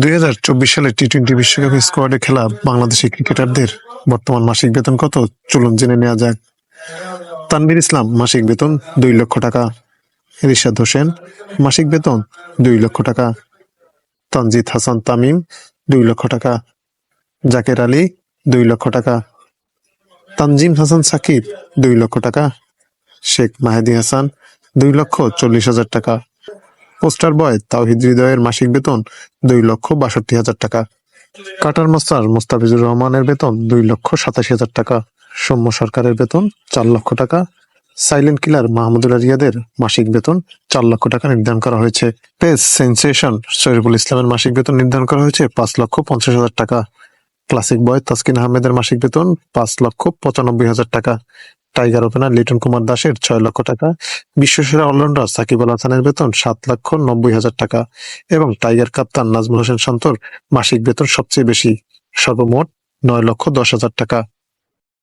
দুই হাজার চব্বিশ সালে টি টোয়েন্টি বিশ্বকাপ স্কোয়াডে খেলা বাংলাদেশি ক্রিকেটারদের বর্তমান মাসিক বেতন কত? চলুন জেনে নেওয়া যাক। তানভীর ইসলাম, মাসিক বেতন দুই লক্ষ টাকা। রিশাদ হোসেন, মাসিক বেতন দুই লক্ষ টাকা। তানজিদ হাসান তামিম, দুই লক্ষ টাকা। জাকের আলী, দুই লক্ষ টাকা। তানজিম হাসান সাকিব, দুই লক্ষ টাকা। শেখ মাহেদি হাসান, দুই লক্ষ চল্লিশ হাজার টাকা। পোস্টার বয়, তাওহিদ হৃদয়ের মাসিক বেতন দুই লক্ষ বাষট্টি হাজার টাকা। কাটার মাস্টার মোস্তাফিজুর রহমানের বেতন দুই লক্ষ সাতাশি হাজার টাকা। সৌম্য সরকারের বেতন চার লক্ষ টাকা। সাইলেন্ট কিলার মাহমুদুল্লাহ রিয়াদের মাসিক বেতন চার লক্ষ টাকা নির্ধারণ করা হয়েছে। পেস সেন্সেশন শরীফুল ইসলামের মাসিক বেতন নির্ধারণ করা হয়েছে পাঁচ লক্ষ পঞ্চাশ হাজার টাকা। ক্লাসিক বয় তাসকিন আহমেদের মাসিক বেতন পাঁচ লক্ষ পঁচানব্বই হাজার টাকা। টাইগার ওপেনার লিটন কুমার দাসের ছয় লক্ষ টাকা, বিশ্বসেরা অলরাউন্ডার সাকিব আল হাসানের বেতন সাত লক্ষ নব্বই হাজার টাকা এবং টাইগার কাপ্তান নাজমুল হোসেন শান্তর মাসিক বেতন সবচেয়ে বেশি। সর্বমোট নয় লক্ষ দশ হাজার টাকা।